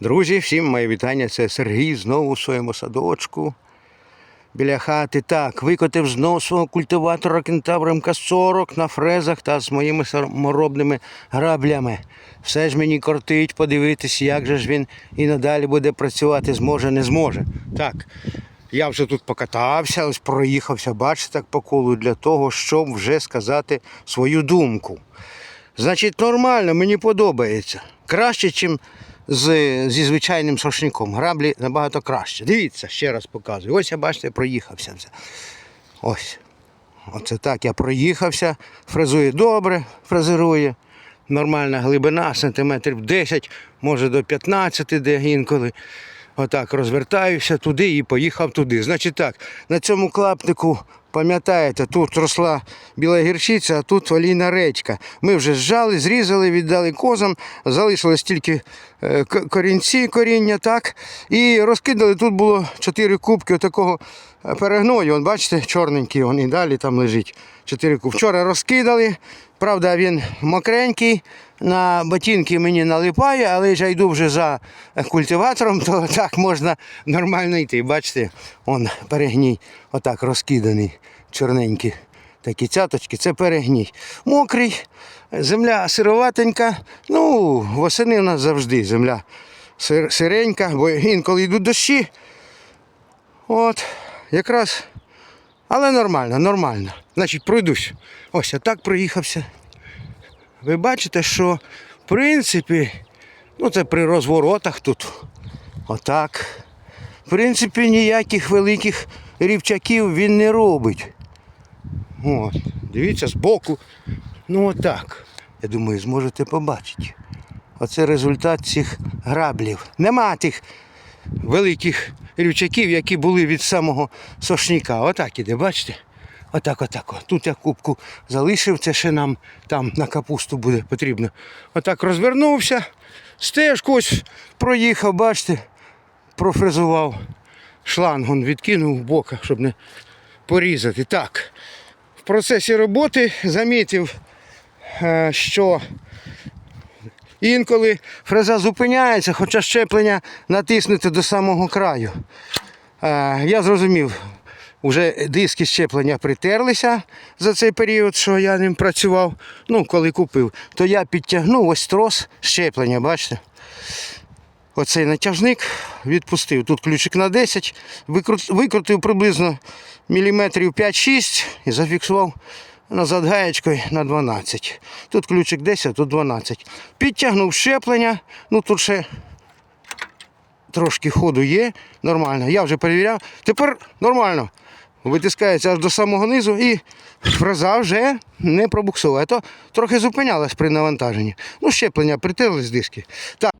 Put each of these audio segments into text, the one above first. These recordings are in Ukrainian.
Друзі, всім моє вітання. Це Сергій знову у своєму садочку. Біля хати. Так, викотив знов свого культиватора кентавр МК-40 на фрезах та з моїми саморобними граблями. Все ж мені кортить подивитись, як же ж він і надалі буде працювати, зможе, не зможе. Так, я вже тут покатався, ось проїхався, бачите, так по колу для того, щоб вже сказати свою думку. Значить, нормально, мені подобається. Краще, ніж з, зі звичайним сошником. Граблі набагато краще. Дивіться, ще раз показую. Ось я бачите, проїхався. Ось. Оце так я проїхався. Фрезує добре, фрезерує. Нормальна глибина, сантиметрів 10, може до 15 де інколи. Отак розвертаюся туди і поїхав туди. Значить так, на цьому клаптику, пам'ятаєте, тут росла біла гірчиця, а тут олійна речка. Ми вже зжали, зрізали, віддали козам, залишилось тільки е, корінці, коріння, так. І розкидали, тут було 4 кубки такого перегною. Вон, бачите, чорненький, він і далі там лежить. 4 кубки. Вчора розкидали. Правда, він мокренький, на ботинки мені налипає, але я йду вже за культиватором, то так можна нормально йти. Бачите, он перегній, отак розкиданий, чорненький. Такі цяточки, це перегній. Мокрий, земля сироватенька. Ну, восени у нас завжди земля сир- сиренька, бо інколи йдуть дощі. От, якраз але нормально, нормально. Значить, пройдусь. Ось я так проїхався. Ви бачите, що в принципі, ну це при розворотах тут. Отак. В принципі, ніяких великих рівчаків він не робить. От, дивіться збоку. Ну отак. Я думаю, зможете побачити. Оце результат цих граблів. Нема тих великих рівчаків, які були від самого сошніка. Отак іде, бачите? Отак, отак. Тут я кубку залишив, це ще нам там на капусту буде потрібно. Отак розвернувся, стежку ось проїхав, бачите, профрезував шлангом, відкинув в бока, щоб не порізати. Так. В процесі роботи замітив, е, що Інколи фреза зупиняється, хоча щеплення натиснути до самого краю. Е, Я зрозумів, вже диски щеплення притерлися за цей період, що я ним працював. Ну, коли купив, то я підтягнув ось трос щеплення, бачите? Оцей натяжник відпустив. Тут ключик на 10, викрутив приблизно міліметрів 5-6 і зафіксував назад гаєчкою на 12. Тут ключик 10, тут 12. Підтягнув щеплення, ну тут ще трошки ходу є, нормально. Я вже перевіряв. Тепер нормально. Витискається аж до самого низу і фреза вже не пробуксовує. То трохи зупинялась при навантаженні. Ну, щеплення притерлись диски. Так.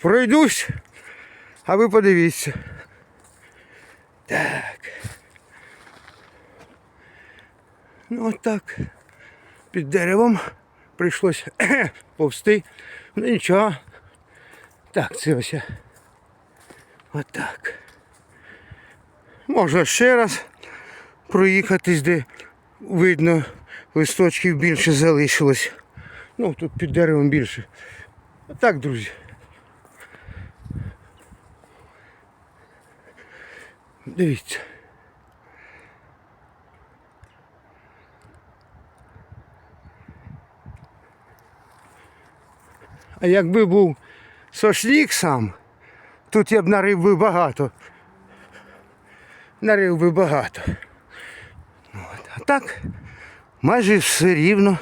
Пройдусь, а ви подивіться. Так. Ну от так. Під деревом прийшлося повсти. Ну нічого. Так, це ось. Отак. Можна ще раз проїхатись, де видно листочків більше залишилось. Ну, тут під деревом більше. Отак, друзі. Дивіться. А якби був сошлік сам, тут я б нарив би багато. Нарив би багато. От. А так, майже все рівно.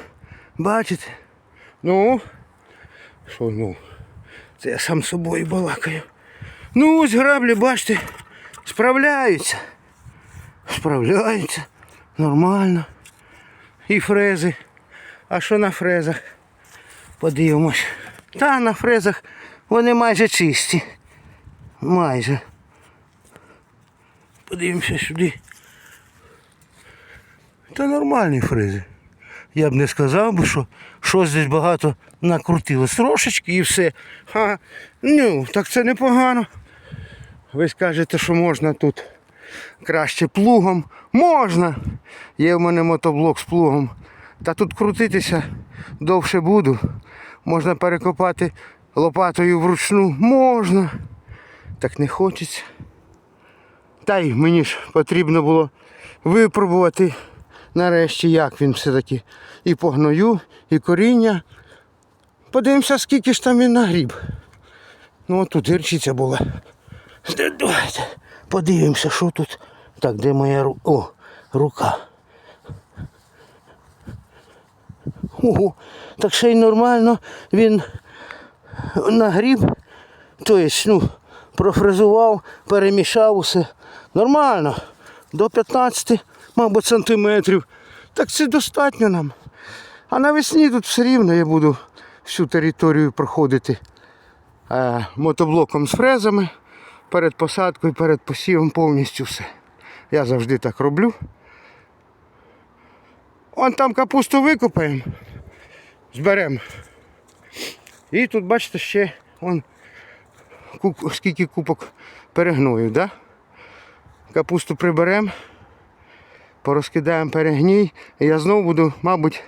Бачите? Ну, що ну? Це я сам собою балакаю. Ну ось граблі, бачите, справляються. Справляються. Нормально. І фрези. А що на фрезах? Подивимось. Та на фрезах вони майже чисті. Майже. Подивимося сюди. Та нормальні фрези. Я б не сказав би, що щось десь багато накрутилось. Трошечки і все. Ха. Ну, так це непогано. Ви скажете, що можна тут краще плугом. Можна. Є в мене мотоблок з плугом. Та тут крутитися довше буду. Можна перекопати лопатою вручну. Можна. Так не хочеться. Та й мені ж потрібно було випробувати нарешті, як він все-таки і по гною, і коріння. Подивимося, скільки ж там він нагріб. Ну от тут гірчиця була. Давайте подивимося, що тут. Так, де моя рука? О, рука. Ого, так ще й нормально він нагріб. Тобто, ну, профрезував, перемішав усе. Нормально. До 15, мабуть, сантиметрів. Так це достатньо нам. А навесні тут все рівно я буду всю територію проходити е, мотоблоком з фрезами. Перед посадкою, перед посівом повністю все. Я завжди так роблю. Вон там капусту викопаємо, зберемо. І тут, бачите, ще вон, скільки купок перегною, да? Капусту приберемо, порозкидаємо перегній. І я знову буду, мабуть,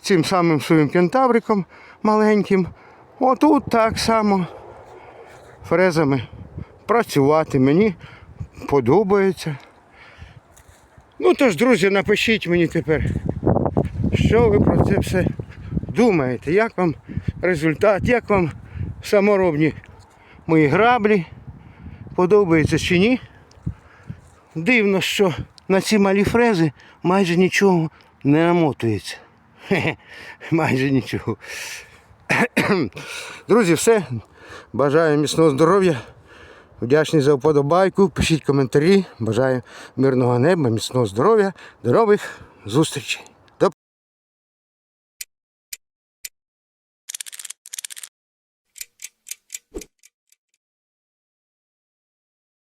цим самим своїм кентавриком маленьким. Отут так само фрезами працювати. Мені подобається. Ну тож, друзі, напишіть мені тепер, що ви про це все думаєте, як вам результат, як вам саморобні мої граблі, подобається чи ні. Дивно, що на ці малі фрези майже нічого не намотується. Хе-хе, майже нічого. Друзі, все. Бажаю міцного здоров'я. Вдячний за вподобайку. Пишіть коментарі. Бажаю мирного неба, міцного здоров'я. здорових зустрічей.